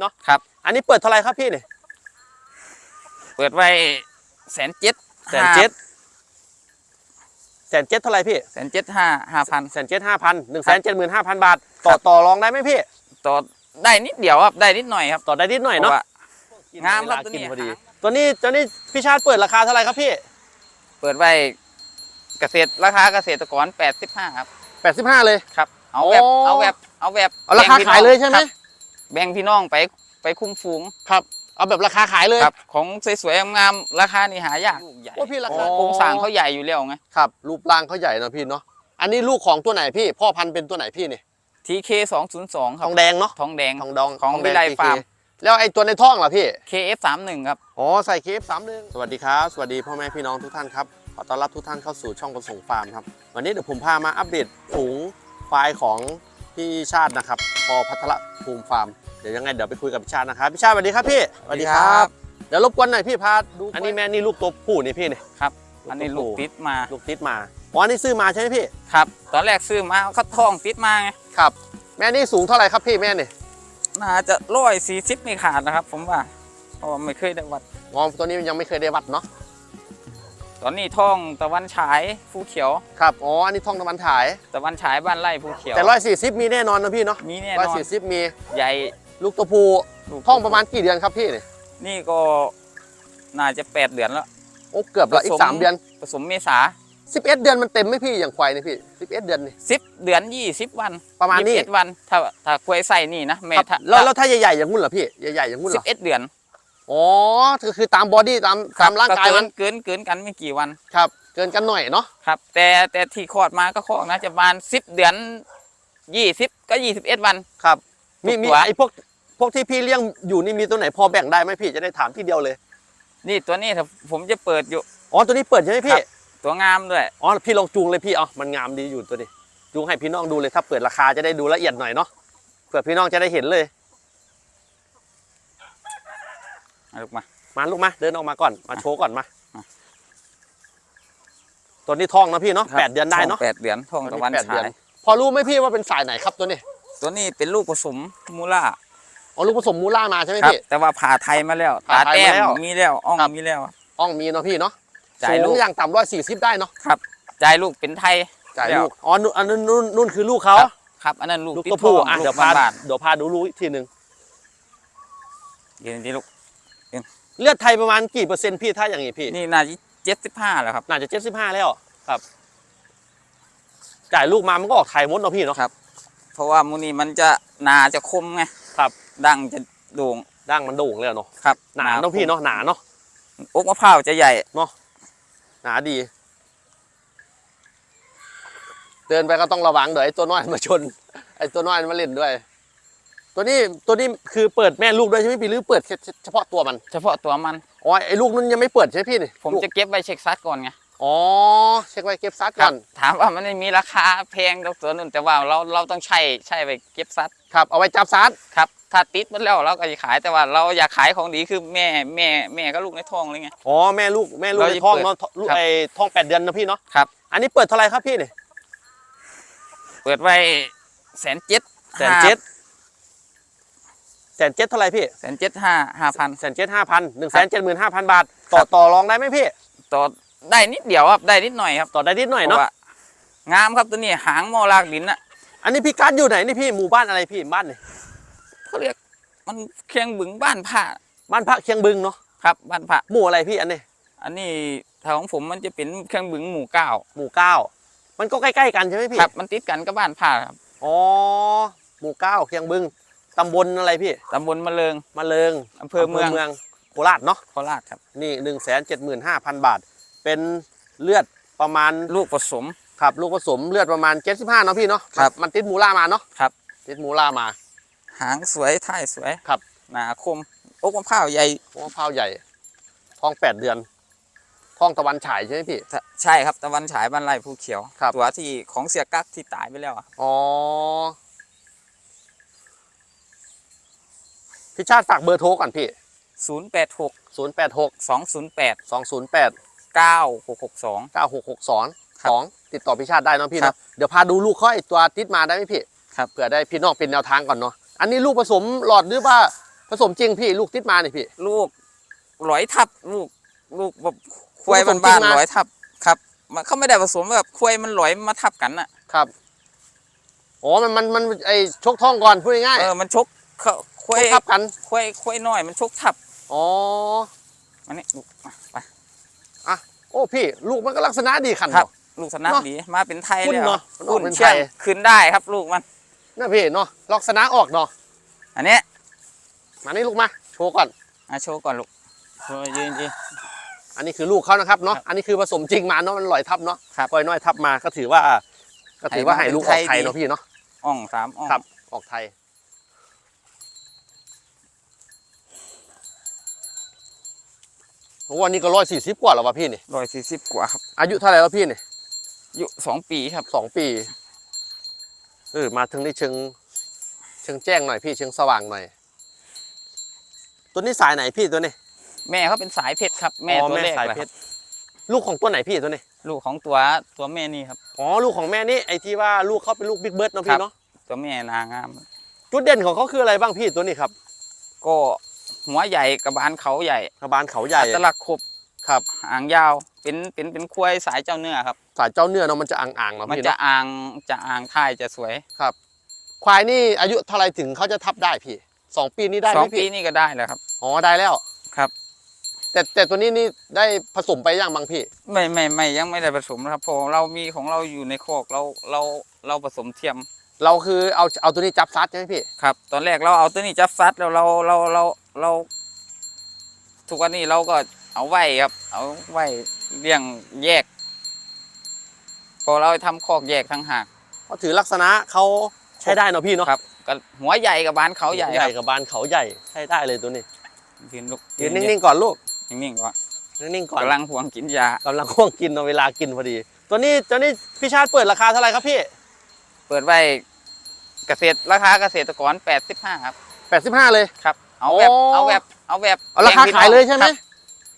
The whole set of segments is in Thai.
เนาะครับ อันนี้เปิดเท่าไหรครับพี่เนี่ยเปิดไว้แสนเจ็ดแสนเจ็ดแสนเจ็ดเท่าไหรพี่แสนเจ็ดห้าห้าพันแสนเจ็ดห้าพันหนึ่งแสนเจ็ดหมื่นห้าพันบาท ต่อต่อรองได้ไหมพี่ ต่อได้นิดเดียวครับได้นิดหน่อยครับต่อได้นิดหน่อยเนาะพราะว่งามครับเวลตัวกินี้พอดี ตัวนี้ตัวนี้พี่ชาติเปิดราคาเท่าไหรครับพี่ เปิดไว้เกษตรราคาเกษตรกรแปดสิบห้าครับแปดสิบห้าเลยครับ เอาแบบโอ้เอาแบบเอาแบบเอาราคาแบ่งพี่น้ขายองเลยใช่ไหมครับ แบ่งพี่น้องไปไปคุ้มฝูงครับ เอาแบบราคาขายเลย ครับ ของสวยๆงามๆราคานี่หายากลูกใหญ่ว่าพี่ราคาโครงสร้างเขาใหญ่อยู่แล้วไงครับ รูปร่างเขาใหญ่เนาะพี่เนาะอันนี้ลูกของตัวไหนพี่ พ่อพันธุ์เป็นตัวไหนพี่นี่ TK สองศูนย์สองคทรับองแดงเนาะทองแดง ทองดองของทแดวิไล PK ฟาร์ม แล้วไอ้ตัวในท้องล่ะพี่ KF สามหนึ่งครับ อ๋อใส่เคฟสามหนึ่งสวัสดีครับ สวัสดีพ่อแม่พี่น้องทุกท่านครับขอต้อนรับทุกท่านเข้าสู่ช่องประสงค์ฟาร์มครับ วันนี้เดี๋ยวผมพามาอัปเดตฝูงควายของ พี่ชาตินะครับพอพัทรภูมิฟาร์มเดี๋ยวยังไงเดี๋ยวไปคุยกับพี่ชาตินะครับพี่ชาติสวัสดีครับพี่เดี๋ยวรบกวนหน่อยพี่พาดูอันนี้แม่นี่ลูกตัวผู้นี่พี่นี่ครับ อันนี้ลูกติดมาลูกติดมาอ๋ออันนี้ซื้อมาใช่ไหมพี่ครับ ตอนแรกซื้อมาเขาท้องติดมาไงครับ แม่นี่สูงเท่าไหร่ครับพี่แม่นี่น่าจะร้อยสี่สิบไม่ขาดนะครับ ผมว่าเพราะว่าไม่เคยได้วัดงอมตัวนี้ยังไม่เคยได้วัดเนาะ ตอนนี้ท้องตะวันฉายภูเขียว ครับ อ๋อ อันนี้ท่องตะวันถ่าย ตะวันฉายบ้านไร่ภูเขียว แต่ร้อยสี่สิบมีแน่นอนนะพี่เนาะมีแน่ร้อยนอนสี่สิบมี ใหญ่ลูกตัวผู้ลูกท่องประมาณกี่เดือนครับพี่นี่นี่ก็น่าจะแปดเดือนแล้วโอ้เกือบละอีผกสมสามเดือนผสมเมษา11เดือนมันเต็มไหมพี่อย่างควายนี่พี่11เดือนนี่สิบเดือนยี่สิบวัน ประมาณนี้ยี่สิบเอ็ดวันถ้าถ้าควยใส่นี่นะแม่ครับถ้าแล้วแล้วถ้าใหญ่ๆอย่างงู้นเหรอพี่ใหญ่ๆอย่างงู้นเหสิรบอเอ็ดเดือน อ๋อก็คือตามบอดี้ตามตามร่างกายมันเกินเกินกันไม่กี่วันครับ เกินกันหน่อยเนาะครับ แต่แต่ที่คลอดมาก็คลอดนะจะประมาณสิบเดือนยี่สิบก็ยี่สิบเอ็ดวันครับมีทุกมีตัวไอ้พวกพวกที่พี่เลี้ยงอยู่นี่มีตัวไหนพอแบ่งได้ไหมพี่จะได้ถามที่เดียวเลย นี่ตัวนี้ถ้าผมจะเปิดอยู่อ๋อตัวนี้เปิดใช่ไหมครัพี่บตัวงามด้วยอ๋อพี่ลองจูงเลยพี่เอามันงามดีอยู่ตัวนี้จูงให้พี่น้องดูเลยถ้าเปิดราคาจะได้ดูละเอียดหน่อยเนาะเผื่อพี่น้องจะได้เห็นเลย เอา ลูกมา มาลูกมา เดินออกมาก่อน มาโชว์ก่อนมาอะตัวนี้ท้องนะพี่เนาะแปดเดือนได้เนาะแปดเดือนท้องตะวันแปดเดืฉาอนยพอรู้ไหมพี่ว่าเป็นสายไหนครับตัวนี้ ตัวนี้เป็นลูกผสมมูล่าอ๋อลูกผสมมูล่ามาใช่ไหมครับพี่ แต่ว่าผ่าไทยมาแล้วผ่าตาไทยแต้มามแล้วมีแล้ว อ่องครับมีแล้ว อ่องมีเนาะพี่เนาะจ่ายสูลูงกอย่างต่ำร้อยสี่สิบได้เนาะจ่ายลูกเป็นไทยจ่ายแล้วลูก อ๋อนู่นอันนั้นนู่นนู่นคือลูกเขา ครับครับอันนั้นลูกลูกติดตัวผู้ท้องอะลูเดี๋ยวกพาบ้านเดี๋ยวพาดูลูกอีกทีหนึ่งๆยืนที่ลูก เลือดไทยประมาณกี่เปอร์เซ็นต์พี่ถ้าอย่างงี้พี่ นี่น่าจะเจ็ดสิบห้าแล้วครับ น่าจะเจ็ดสิบห้าแล้วครับ จ่ายลูกมามันก็ออกไทยหมดเนาะพี่เนาะครับ เพราะว่ามูนี่มันจะหนาจะคมไงครับ ดังจะโด่งด่างมันโด่งเลยอะเนาะครับหนาเนาะพี่เนาะหนาเนาะอกมะพร้าวจะใหญ่หนาดี เดินไปก็ต้องระวังเดี๋ยวไอ้ตัวน้อยมาชน ไอ้ตัวน้อยมาเล่นด้วย ตัวนี้ตัวนี้คือเปิดแม่ลูกด้วยใช่ไหมพี่หรือเปิดแค่เฉพาะตัวมันเฉพาะตัวมันอ๋อไอ้ลูกนั้นยังไม่เปิดใช่ไหมพี่นี่ผมลูกจะเก็บไว้เช็คซัดก่อนไงอ๋อเช็คไว้เก็บซัดคก่รัอบนถามว่ามันไม่มีราคาแพงตรงตัวนึงแต่ว่าเราเราต้องใช้ใช้ไปเก็บซัดครับเอาไว้จับซัดครับถ้าติดหมันแล้วเราก็จะขายแต่ว่าเราอยากขายของดีคือแม่แม่แม่ก็ลูกในท้องเลยไงอ๋อแม่ลูกแม่ลูกเราในจะท้องเปิดเนาะลูกครับไอ้ท้องแปดเดือนนะพี่เนาะครับอันนี้เปิดเท่าไหรครับพี่นี่เปิดไว้แสนเจ็ดแสนเจ็ด แสนเจ็ดเท่าไหรพี่แสนเจ็ดห้าห้าพันแสนเจ็ดห้าพันหนึ่งแสนเจ็ดหมื่นห้าพันบาท ต่อต่อรองได้ไหมพี่ต่อได้นิดเดียวครับได้นิดหน่อยครับต่อได้นิดหน่อยเพเนาะราะว่างามครับตัวนี้หางมอลากดินน่ะอันนี้พี่การ์ดอยู่ไหนนี่พี่หมู่บ้านอะไรพี่บ้านนี่เขาเรียกมันเคียงบึงบ้านผ้าบ้านพระเคียงบึงเนาะครับบ้านผ้าหมู่อะไรพี่อันนี้ อันนี้ถ้าของผมมันจะเป็นเคียงบึงหมู่เก้าหมู่เก้ามันก็ใกล้ๆกันใช่ไหมพี่ครับมันติดกันกับบ้านผ้าครับอ๋อหมู่เก้าเคียงบึง ตำบลอะไรพี่ตำบลมะเริงมะเริงอำเภอเมืองเมืองโคราชเนาะโคราชครับนี่หนึ่งแสนเจ็ดหมื่นห้าพันบาท เป็นเลือดประมาณลูกผสมครับลูกผสมเลือดประมาณเจ็ดสิบห้าเนาะพี่เนาะครับมันติดหมูล่ามาเนาะครับติดหมูล่ามา หางสวยท้ายสวยครับหนาคมอกมะพร้าวใหญ่โอ้พร้าวใหญ่ท้องแปดเดือนท้องตะวันฉายใช่ไหมพี่ถ้าใช่ครับตะวันฉายบ้านไร่ภูเขียวครับตัวที่ของเสียกักที่ตายไปแล้วอะอ๋ พี่ชาติฝากเบอร์โทรก่อนพี่ศูนย์แปดหกศูนย์แปดหกสองศูนย์แปดสองศูนย์แปดเก้าหกหกสองเก้าหกหกสองครับสองติดต่อพี่ชาติได้เนาะพี่ครัเนาะบเดี๋ยวพาดูลูกเขาไอตัวติดมาได้ไหมพี่ครับ เผื่อได้พี่น้องเป็นแนวทางก่อนเนาะอันนี้ลูกผสมหลอดหรือว่าผสมจริงพี่ลูกติดมาเนี่ยพี่ ลูกร้อยทับลูกลูกแบบควายผสมจริงบ้านมาๆร้อยทับครับมันเขาไม่ได้ผสมแบบควายมันร้อยมาทับกันน่ะครับอ๋อมันมันมันไอชกท้องก่อนพูดง่ายเออมันชกเขา คๆวายชกทับกันควายควายน้อยมันชกทับ อ๋อมันนี่ลูกมาไปโอ้พี่ลูกมันก็ลักษณะดีขันครับเนาะลูกสนับเนอะดีมาเป็นไทยคุ้นแล้วเนอะมันออกคุ้นเป็นไทยเชื่องขึ้นได้ครับลูกมันนะพี่เนาะลักษณะออกเนาะอันเนี้ยมานี่ลูกมาโชว์ก่อนมาโชว์ก่อนลูกโชว์ยืนยืนอันนี้คือลูกเขานะครับเนาะครับอันนี้คือผสมจริงมาเนาะมันลอยทับเนาะครับปล่อยน้อยทับมาก็ถือว่า ก็ถือว่าให้ให้มาลูกออกเป็นไทไทยยเนาะพี่เนาะอ่องสามอ่องครับออกไทย โอ้วันนี้ก็ร้อยสี่สิบกว่าแล้ววะพี่นี่ร้อยสี่สิบกว่าครับอายุเท่าไหร่แล้วพี่นี่อายุสองปีครับสองปีเออมาถึงได้เชิงเชิงแจ้งหน่อยพี่เชิงสว่างหน่อย ตัวนี้สายไหนพี่ตัวนี้ แม่เขาเป็นสายเพชรครับ แม่อ๋อตัวแรกสายเลยเพครัชบรลูกของตัวไหนพี่ตัวนี้ลูกของตัวตัวแม่นี่ครับ อ๋อลูกของแม่นี่ไอที่ว่าลูกเขาเป็นลูกบิ๊กเบิร์ดเนาะครัพี่บ เนาะตัวแม่นางาม จุดเด่นของเขาคืออะไรบ้างพี่ตัวนี้ครับ ก็ หัวใหญ่กระบาลเขาใหญ่กระบาลเขาใหญ่อัตลักษณ์ครบครับหางยาวเป็นเป็นเป็นควายสายเจ้าเนื้อครับสายเจ้าเนื้อเนาะมันจะอ่างๆเนาะมันพี่จะเนาะอ่างจะอ่างท่ายจะสวยควายนี่อายุเท่าไรถึงเขาจะทับได้พี่สองปีนี้ได้ไหสอมงปีพี่นี่ก็ได้แล้วครับอ๋อได้แล้วครับ แต่แต่ตัวนี้นี่ได้ผสมไปยังบางพี่ ไม่ไม่ไม่ยังไม่ได้ผสมนะครับเพราะเรามีของเราอยู่ในคอกเราเราเราผสมเทียม เราคือเอาเอาตัวนี้จับซัดใช่ไหมพี่ครับ ตอนแรกเราเอาตัวนี้จับซัดแล้วเราเราเรา เรา ทุกวันนี้เราก็เอาไว้ครับ เอาไว้เลี้ยงแยก พอเราทำคอกแยกทั้งหากก็ถือลักษณะเขาใช้ได้เนาะพี่เนาะครับก็หัวใหญ่กับบานเขาใหญ่ใหคญ่รับกับบานเขาใหญ่ใช้ได้เลยตัวนี้ยืนลุกยืนนิ่งๆก่อนลูกๆนิ่งๆก่อนนิ่งๆก่อนกำลังห่วงกินยากำลังห่วงกินเอาเวลากินพอดี ตัวนี้ตัวนี้พี่ชาติเปิดราคาเท่าไหร่ครับพี่ เปิดไว้เกษตรราคาเกษตรกร85ครับ85 เลยครับ เอาแบบโอ้เอาแบบ เอาแบบเอาราคาแบ่งพี่ขายเลยใช่ไหมครับ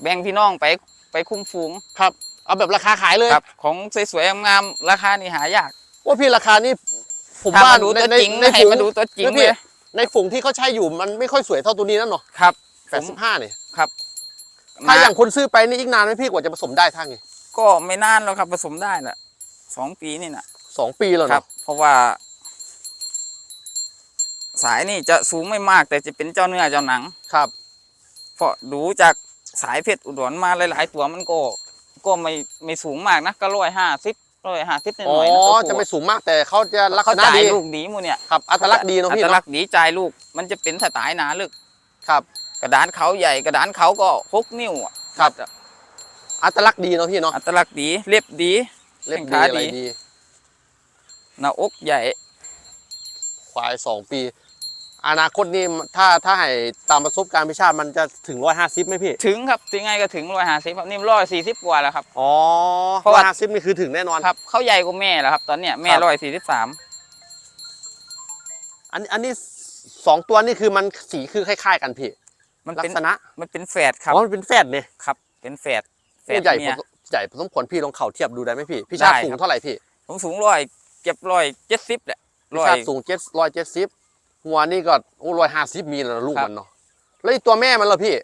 แบ่งพี่น้องไปไปคุ้มฟูงครับ เอาแบบราคาขายเลยครับ ของสวยๆงามๆราคานี่หายากว่าพี่ราคานี่ผมถ้าว่ามาดูตัวในจริงในให้ฝูงมาดูตัวจริงนะเลพี่ยในฝูงที่เขาใช้อยู่มันไม่ค่อยสวยเท่าตัวนี้นั่นเนาะครับผม85เนี่ยครับถ้าอย่างนะคนซื้อไปนี่อีกนานไหมพี่กว่าจะผสมได้ทั้งนี้ก็ไม่นานแล้วครับผสมได้แหละสองปีนี่นะสองปีแล้วครับเนาะเพราะว่า สายนี่จะสูงไม่มาก แต่จะเป็นเจ้าเนื้อเจ้าหนังครับเพราะดูจากสายเพชรอุดรมาหลาย ๆ ตัวมันก็ก็ไม่ไม่สูงมากนะก็ร้อยห้าสิบร้อยห้าสิบหอ๋อน่อยๆนะตัวผู้จะไม่สูงมากแต่เขาจะลักษเขาณะจ่ายดีลูกดีหมูเนี่ยครับอัตลักษณ์ดีเนาะพี่อัตลัเนาะกษณ์ดีจ่ายลูก มันจะเป็นสไตล์หนาลึก ครับ กระดานเขาใหญ่กระดานเขาก็หกนิ้วอะครับ อัตลักษณ์ดีเนาะพี่เนาะอัตลักษณ์ดีเล็บดี เล็บแข้งดีขาอะไรดี ดีหน้าอกใหญ่ควายสองปี อนาคตนี่ถ้าถ้าให้ตามประสบการณ์พิชาติมันจะถึงร้อยห้าสิบไหมพี่ ถึงครับถึงไงก็ถึงร้อยห้าสิบครับนี่ร้อยสี่สิบกว่าแล้วครับ อ๋อเพราะร้อว่ายห้าสิบนี่คือถึงแน่นอน ครับเขาใหญ่กว่าแม่แล้วครับ ตอนเนี้ยแม่ครับ ร้อยสี่สิบสามอันอันนี้สองตัวนี่คือมันสีคือคล้าย ๆ กันพี่มันลัเป็นกษณะมันเป็นแฝดครับอ๋อมันเป็นแฟดเนี่ยครับ เป็นแฝดแฝโอ้ดใหญ่เมีผยสใหญ่ผสมผลพี่ลองเข่าเทียบดูได้ไหมพี่พี่ชาติได้สูงครับ เท่าไหร่พี่ผมสูงร้อยเก็บร้อยเจ็ดสิบแหละพี่ร้อยชาติสูงเจ็ดร้อยเจ็ดสิบ หัวนี่ก็โอ้ร้อยห้าสิบมีแล้วนะลูกครับมันเนาะแล้วอีกตัวแม่มันเหรอพี่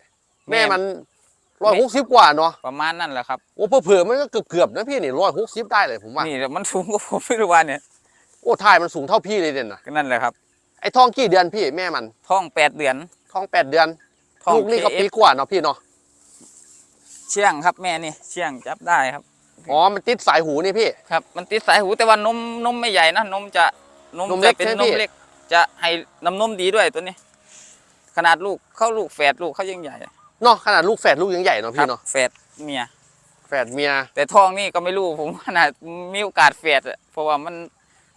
แม่แม่ มันร้อยหกสิบกว่าเนาะประมาณนั่นแหละครับ โอ้เผื่อๆมันก็เกือบๆนะพี่นี่ร้อยหกสิบได้เลยผมว่านี่มันสูงกว่าผมไม่รู้ว่าเนี่ยโอ้ท่ายมันสูงเท่าพี่เลยเด่นนะก็นั่นแหละครับไอ้ท้องกี่เดือนพี่แม่มันท้องแปดเดือนท้องแปดเดือนท้องลูกนี่ก็ KF ปีกว่าเนาะพี่เนาะเชี่ยงครับแม่นี่เชี่ยงจับได้ครับ อ๋อมันติดสายหูนี่พี่ ครับ มันติดสายหูแต่ว่านมนมไม่ใหญ่นะนมจะนมนมเล็จะกเป็นใช่ไหมนพี่ มเล็ก จะให้น้ำนมดีด้วยตัวนี้ ขนาดลูกเข้าลูกแฝดลูกเขายังใหญ่เนาะขนาดลูกแฝดลูกยังใหญ่เนาะครัพี่เนาะแฝดเมียแฝดเมียแต่ท้องนี่ก็ไม่รู้ผมขนาดมีโอกาสแฝดอะเพราะว่ามัน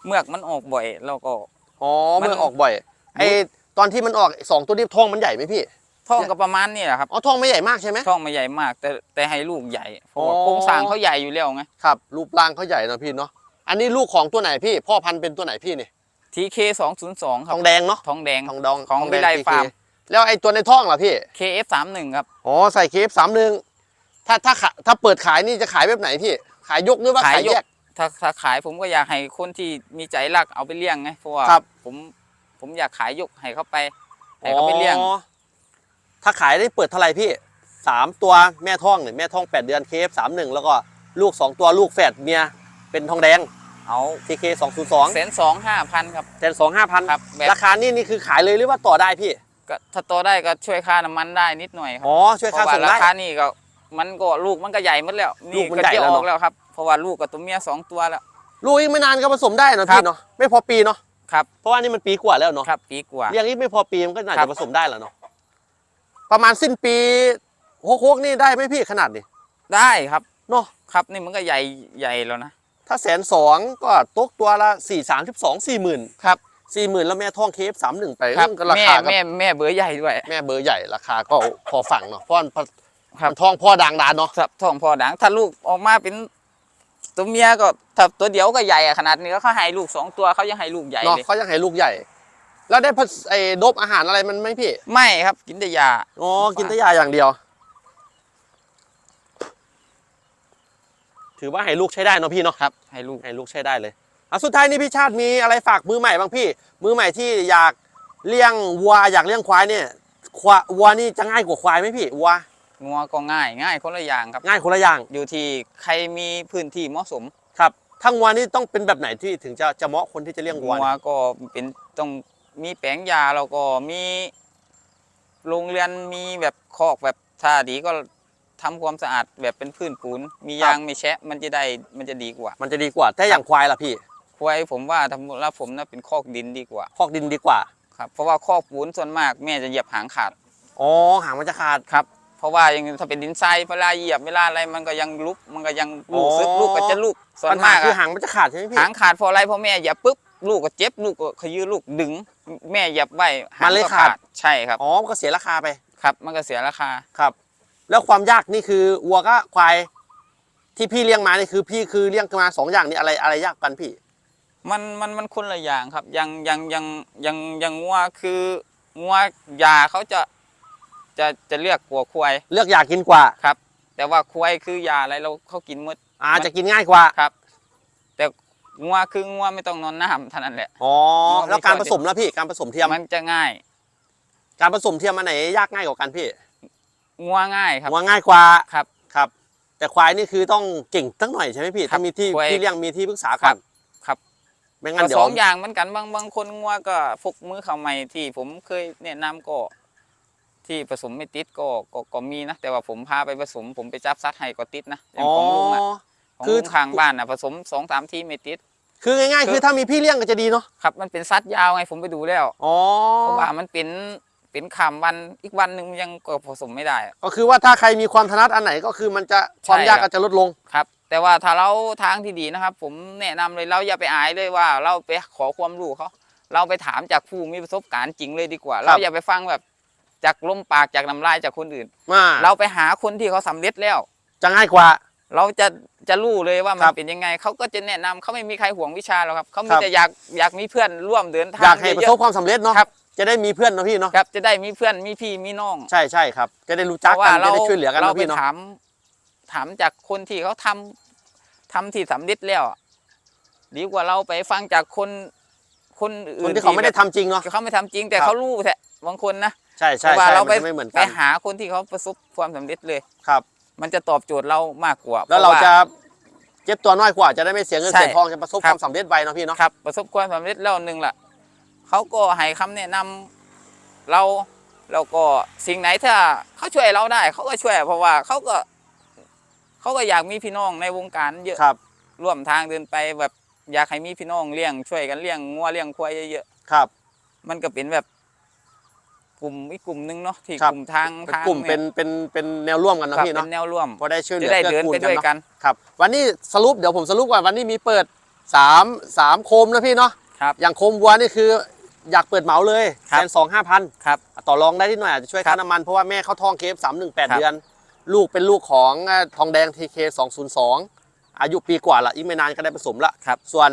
เมือกมันออกบ่อยแล้วก็ อ๋อมันเมื่อออกบ่อยไอตอนที่มันออกสองตัวนี้ท้องมันใหญ่ไหมพี่ท้องก็ประมาณนี้แหละครับอ๋อท้องไม่ใหญ่มากใช่ไหมท้องไม่ใหญ่มาก แต่แต่ให้ลูกใหญ่เพราะว่าอ๋อ โครงสร้างเขาใหญ่อยู่แล้วไงครับรูปร่างเขาใหญ่เนาะพี่เนาะอันนี้ลูกของตัวไหนพี่ พ่อพันธุ์เป็นตัวไหนพี่นี่ ทีเคสองศูนย์สองคทรับองแดงเนาะทองแดงทองดองของทแดวิไล TK ฟาร์ม แล้วไอตัวในท้องล่ะพี่ KF สามหนึ่งครับอ๋อใส่เคฟสามหนึ่งถ้าถ้าขาถ้าเปิดขายนี่จะขายแบบไหนพี่ ขายยกหรือว่าขายขายยกแยก ถ้าถ้าขายผมก็อยากให้คนที่มีใจรักเอาไปเลี้ยงไงเพราะว่าครับ ผมผมอยากขายยกให้เขาไปให้เขาไปเลี้ยงอ๋อถ้าขายได้เปิดเท่าไหร่พี่สามตัวแม่ท้องเนี่ยแม่ท้อง8เดือนเคฟสามหนึ่งแล้วก็ลูก2ตัวลูกแฝดเมียเป็นทองแดง เอาทีเคสองศูนย์สองแสนสองห้าพันครับ แสนสองห้าพันครับแบบ ราคานี่นี่คือขายเลยหรือว่าต่อได้พี่ ก็ถ้าโตได้ก็ช่วยค่าน้ำมันได้นิดหน่อยครับอ๋อช่วยเพค่าราะว่าส่งราได้ คานี่ก็มันก็ลูกมันก็ใหญ่หมดแล้วลูนี่กมันก็ใหญ่จะแล้วอเนออะกแล้วครับเพราะว่าลูกกับตัวเมียสองตัวแล้ว ลูกอีกไม่นานก็ผสมได้เนอะครัพี่บ เนาะไม่พอปีเนาะครับเพราะว่านี่มันปีกว่าแล้วเนาะครับปีกว่า เรียกอีกไม่พอปีมันก็น่าครัจะบ ผสมได้แล้วเนาะประมาณสิ้นปีโคกๆนี่ได้ไหมพี่ขนาดนี้ได้ครับเนาะครับนี่มันก็ใหญ่ใหญ่แล้วนะ ถ้าแสนสองก็ตกตัวละสี่สามสิบสองสี่หมื่นครับสี่หมื่นแล้วแม่ท้องเคฟสามหนึ่งไปครับก็ราแม่คาก็แม่แม่เบอร์ใหญ่ด้วย แม่เบอร์ใหญ่ราคาก็พอฝั่งเนาะเพราะมันครับ มันท้องพ่อดังดานเนาะครับท้องพอดังถ้าลูกออกมาเป็นตัวเมียก็ถ้าตัวเดียวก็ใหญ่อะขนาดนี้ก็เขาให้ลูกสองตัวเขายังให้ลูกใหญ่เนาะเลยเขายังให้ลูกใหญ่ แล้วได้ผสไอ้โดบอาหารอะไรมันไหมพี่ ไม่ครับกินแต่ยาอ๋อกินแต่ยาอย่างเดียว ถือว่าให้ลูกใช้ได้เนาะพี่เนาะครับให้ลูกให้ลูกใช้ได้เลยอะสุดท้ายนี้พี่ชาติมีอะไรฝากมือใหม่บ้างพี่ มือใหม่ที่อยากเลี้ยงวัวอยากเลี้ยงควายเนี่ยควาวัวนี่จะง่ายกว่าควายไหมพี่วัวงัวก็ง่ายง่ายคนละอย่างครับง่ายคนละอย่างอยู่ที่ใครมีพื้นที่เหมาะสมครับทั้งวัวนี่ต้องเป็นแบบไหนที่ถึงจะจะเหมาะคนที่จะเลี้ยงวัวงัวเนี่ยก็เป็นต้องมีแปลงยาแล้วก็มีโรงเรือนมีแบบคอกแบบถ้าดีก็ ทำความสะอาดแบบเป็นพื้นปูน มียางมีแชะมันจะได้มันจะดีกว่า มันจะดีกว่าแต่อย่างควายล่ะพี่ ควายผมว่าทำแล้วผมน่าเป็นคอกดินดีกว่า คอกดินดีกว่าครับเพราะว่าคอกปูนส่วนมากแม่จะเหยียบหางขาดอ๋อหางมันจะขาดครับ เพราะว่ายังถ้าเป็นดินทรายเวลาเหยียบเวลาอะไรมันก็ยังลุกมันก็ยังลูกซึกอ๋อลูกก็จะลูกส่วปันญหามากคืออะหางมันจะขาดใช่ไหมพี่หางขาดเพราะอะไรเพราะแม่เหยียบปุ๊บลูกก็เจ็บลูกก็ขยื้อลูกดึง แม่เหยียบไว้หางก็ใช่ครับอ๋อมันก็เสียราคาไปครับ มันก็เสียราคาครับ แล้วความยากนี่คือวัวก็ควายที่พี่เลี้ยงมานี่คือ พี่คือเลี้ยงมาสองอย่างนี่อะไรอะไรยากกันพี่ มันมันมันคนละอย่างครับยังยังยังยังยังงัวคืองัวยาเขาจะจะจะเลือกกลัวควายเลือกอยากกินกว่าครับ แต่ว่าควายคือยาอะไรเราเขากินหมดอาจะกินง่ายกว่าครับ แต่งัวคืองัวไม่ต้องนอนน้ำเท่านั้นแหละอ๋อมันแล้วการไม่ผค่อยสมแล้วพี่การผสมเทียมมันจะง่าย การผสมเทียมอันไหนยากง่ายกว่ากันพี่ งัวง่ายครับวัวง่ายกว่าครับครับ แต่ควายนี่คือต้องเก่งตั้งหน่อยใช่ไหมพี่ ครัถ้าบมีที่ควาย ที่เลี้ยงมีที่ปรึกษาครัก่อนบครับ ไม่งั้นก็เดี๋ยสวองอย่างเหมือนกันบางบางคนงัวก็ฟกมือเข้าใหม่ที่ผมเคยแนะนำก็ ที่ผสมไม่ติดก็ก็ก็มีนะ แต่ว่าผมพาไปผสม ผมไปจับซัดให้ก็ติดนะอย่าอ๋งอ ของลุงอะของคือ ลุงข้างบ้านอะผสมสองสามทีไม่ติด คือง่ายคือๆคือถ้ามีพี่เลี้ยงก็จะดีเนาะครับ มันเป็นซัดยาวไงผมไปดูแล้วอ๋อเพราะว่ามันเป็น เป็นขามวันอีกวันหนึ่งยังก็ผสมไม่ได้อะก็คือว่าถ้าใครมีความถนัดอันไหนก็คือมันจะความใช่ยากครัก็บจะลดลงครับ แต่ว่าถ้าเราทางที่ดีนะครับ ผมแนะนำเลยเราอย่าไปอายเลยว่า เราไปขอความรู้เขาเราไปถามจากผู้มีประสบการณ์จริงเลยดีกว่า เราอย่าไปฟังแบบจากลมปากจากน้ำลายจากคนอื่นมาเราไปหาคนที่เขาสำเร็จแล้ว จะง่ายกว่า เราจะจะรู้เลยว่ามัคนรับเป็นยังไงเขาก็จะแนะนำเขาไม่มีใครห่วงวิชาหรอกครับเขามีครับแต่อยากอยากมีเพื่อนร่วมเดินทางอยากให้ประเยสบอะความสำเร็จเนาะครับ จะได้มีเพื่อนเนาะพี่เนาะๆครับ จะได้มีเพื่อนมีพี่มีน้องใช่ใช่ครับ จะได้รู้เพจักราะกัว่านจะเราได้ช่วยเหลือกันเราเนาะไปพี่เนาะถาม ถามจากคนที่เขาทำทำที่สำเร็จแล้วอะดีกว่าเราไปฟังจากคนคนคอื่นนที่เขาไม่ได้แบบทำจริงเนาะเขาไม่ทำจริงแต่ครับเขารู้แท้บางคนนะใช่ใช่แต่ว่าใช่เรามันไปจะไม่เหมือนไปกันหาคนที่เขาประสบความสำเร็จเลยครับ มันจะตอบโจทย์เรามากกว่า แล้วเราพว่จะเจ็บตัวน้อยกว่าจะได้ไม่เสียเงินใช่เสียทองจะประสบครัคบวามสำเร็จไวเนาะพี่เนาะครับประสบความสำเร็จแล้วหนึ่งล่ะ เขาก็ให้คำแนะนำเราแล้วก็สิ่งไหนถ้าเขาช่วยเราได้เขาก็ช่วย เพราะว่าเขาก็เขาก็อยากมีพี่น้องในวงการเยอะครับ ร่วมทางเดินไปแบบอยากให้มีพี่น้องเลี้ยงช่วยกันเลี้ยงงัวเลี้ยงควายเยอะครับๆมันก็เป็นแบบกลุ่มอีกกลุ่มหนึงเนาะที่ครับกลุ่มทางเป็นทางกลุ่มเป็นเป็นเป็นแนวร่วมกันคเนาะรับพี่เป็เนาะนแนวร่วมพอได้ช่วยเหลืจะอได้เกื้เดิอนกูลไปกันด้วยเนาะกันครับ วันนี้สรุปเดี๋ยวผมสรุปก่อนวันนี้มีเปิดสามสามโคมนะพี่เนาะครับอย่างโคมวัวนี่คือ อยากเปิดเหมาเลยครัแสบนสองห้าพันครับต่อรองได้ที่หน่อยอาจจะช่วยครัค่าบน้ำมันเพราะว่าแม่เขาท้องเคฟสามหนึ่งแปดครับเดือน ลูกเป็นลูกของเอ่อทองแดงทีเคสองศูนย์สองอายุปีกว่าละอีกไม่นานก็ได้ผสมละครับส่วน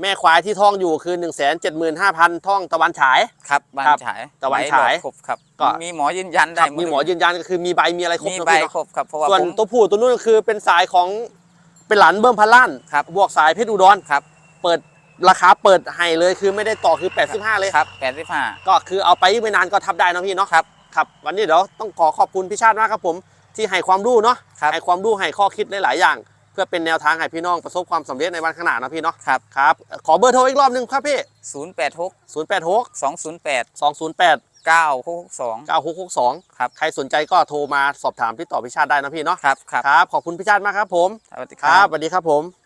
แม่ควายที่ท้องอยู่คือ 1 7 5 0 0 0ท้องตะวันฉายครับบ้านครับฉายตะวันใบฉายหลอดครบครับก็มีหมอยืนยันคได้รับมีหมอยืนยันก็คือมีใบมีอะไรครบมีนะใบพี่เนาะครบครับเพราะว่าส่วนผมตัวผู้ตัวนู้นก็คือเป็นสายของเป็นหลานเบิ้มพันล้านครับบวกสายเพชรอุดรครับ เปิด ราคาเปิดให้เลยคือไม่ได้ต่อคือ 85 เลยครับแปดสิบห้าก็คือเอาไปอีกไม่นานก็ทับได้นะพี่เนาะครับครับวันนี้เดี๋ยวต้องขอขอบคุณพี่ชาติมากครับผมที่ให้ความรู้เนาะครับให้ความรู้ให้ข้อคิดหลาย ๆ อย่าง เพื่อเป็นแนวทางให้พี่น้องประสบความสำเร็จในวันข้างหน้าเนาะพี่เนาะครับครับขอเบอร์โทรอีกรอบหนึ่งครับพี่ศูนย์แปดหก0 8 6สองศูนย์แปด2 0 8เก้าหกสอง9 6 6 2ครับใครสนใจก็โทรมาสอบถามพี่ต่อพี่ชาติได้นะพี่เนาะครับครับครับขอบคุณพี่ชาติมากครับผม สวัสดีคครัรับบสวัสดีครับผม